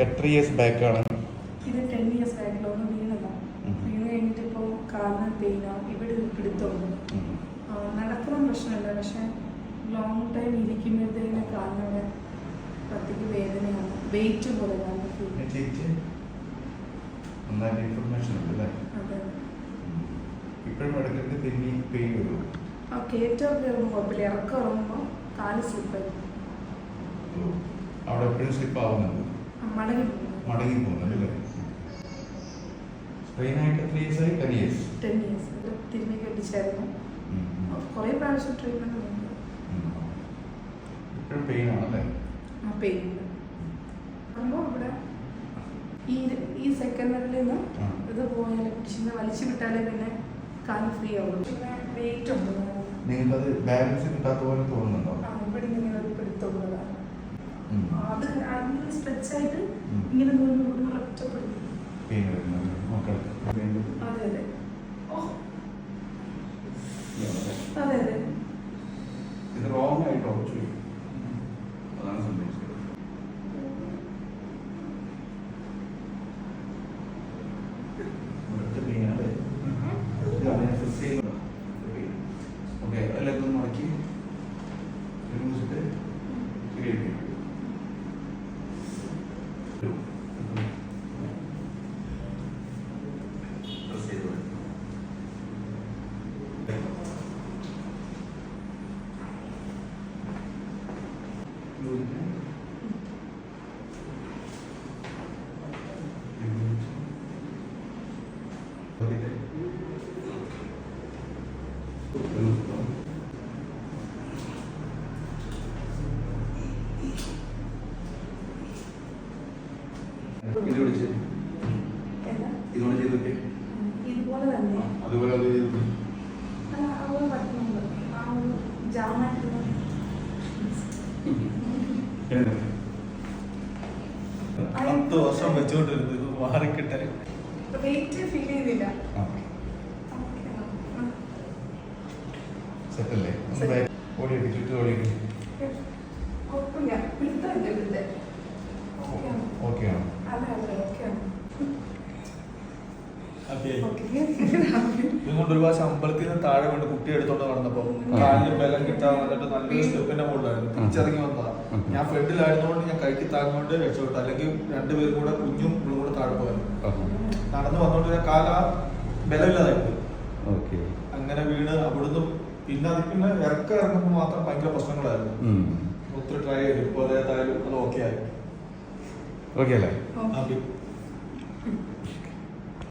എത്ര ഇയേഴ്സ് ബാക്കാണ് ഇത് ten years ബാക്കിലൊന്ന് വീണതാണ്. വീണ് കഴിഞ്ഞിട്ട് ഇപ്പോൾ കാലിന് പെയിനാണ് ഇവിടെ ഒരു പിടുത്തമുണ്ട്. നടക്കുന്ന പ്രശ്നമില്ല. പക്ഷെ ലോങ് ടൈം ഇരിക്കുമ്പോഴത്തേക്കിന് കാലിനവിടെ പത്തിക്ക് വേദനയാണ്. വെയിറ്റ് പോലെ ഇൻഫർമേഷൻ ഇപ്പോഴും ഇടയ്ക്കൊക്കെ തിന്നി പെയിൻ വരും ആ കയറ്റമൊക്കെ ഇറങ്ങും കുഴപ്പമില്ല. ഇറക്കം ഇറങ്ങുമ്പോൾ കാൽ സ്ലിപ്പായി അവിടെ എപ്പോഴും സ്ലിപ്പ് ആവുന്നുണ്ട്. മടങ്ങി പോകും മടങ്ങി പോകുന്നുണ്ട് അല്ലേ? സ്ട്രെയിൻ ആയിട്ട് ത്രീ ഇയേഴ്സ് ആയി ടെൻ ഇയേഴ്സ് ടെൻ ഇയേഴ്സ് തിരുമ്മി കെട്ടിച്ചായിരുന്നു. കുറേ പ്രാവശ്യം ട്രീറ്റ്മെന്റ് ഉണ്ട്. ഇപ്പോഴും പെയിൻ ആണല്ലേ ആ പെയിൻ അപ്പോൾ ഇവിടെ ഈ ഈ സെക്കൻഡറിൽ നിന്ന്. ഇത് പോയാൽ പിടിച്ചിന്ന് വലിച്ചു വിട്ടാലേ പിന്നെ കാൽ ഫ്രീ ആവുള്ളൂ. പിന്നെ വെയിറ്റ് ഉണ്ട് നിങ്ങൾക്കത് ബാലൻസ് കിട്ടാത്ത പോലെ തോന്നുന്നുണ്ടോ ആ, ഇവിടെ നിന്ന് ഇങ്ങനെ ഒരു പിടുത്തമുള്ളതാണ് ഉം. അത് അങ്ങനെ സ്ട്രെച്ച് ആയിട്ട്. ഇങ്ങനെ നിന്ന് ഇവിടെ ഒറ്റപ്പെടും പെയിൻ അതെ അതെ. ഓ. അതെ അതെ. ഇത് റോങ് ആയിട്ട്? ഉറച്ചു അതാണ് സംഭവിച്ചത്. ഒരൊറ്റ pain ആണ്. ഇത് അതിനെ fix ചെയ്യുന്നു. Okay, എല്ലാം ഒന്ന് ഒരു ദിവസത്തെ അതുപോലെ അത് ചെയ്തു പത്ത് വർഷം വെച്ചുകൊണ്ടിരുന്നത് മാറിക്കിട്ടെ വെയിറ്റ് ഫീൽ ചെയ്തില്ല. സെറ്റല്ലേ. ഓടിയൊക്കെ ചുറ്റും ഇതിന്റെ. ഓക്കെയാണ് ഇതുകൊണ്ട് ഒരു പ്രാവശ്യം അമ്പലത്തിൽ നിന്ന് താഴെ കൊണ്ട് കുട്ടി എടുത്തോണ്ട് നടന്നപ്പോ കാലിന് ബലം കിട്ടാൻ വന്നിട്ട് നല്ലൊരു സ്റ്റെപ്പിന്റെ മുകളിലായിരുന്നു. തിരിച്ചിറങ്ങി വന്നതാ. ഞാൻ ഫ്രണ്ടിലായിരുന്നോണ്ട് ഞാൻ കൈക്ക് താങ്ങോണ്ട് രക്ഷപ്പെട്ടു. അല്ലെങ്കിൽ രണ്ടുപേരും കൂടെ കുഞ്ഞും ഇവളും കൂടെ താഴെ പോയത് നടന്നു വന്നോണ്ട് കാല ബലമില്ലാതായിട്ട് ഓക്കെ. അങ്ങനെ വീണ് അവിടുന്ന് പിന്നെ അത് പിന്നെ ഇറക്ക ഇറങ്ങുമ്പോൾ മാത്രം ഭയങ്കര പ്രശ്നങ്ങളായിരുന്നു. ഒത്തിരി ട്രൈ ചെയ്തു. ഇപ്പോൾ അതേതായാലും അത് ഓക്കെ ആയി. ഓക്കെ അല്ലേ?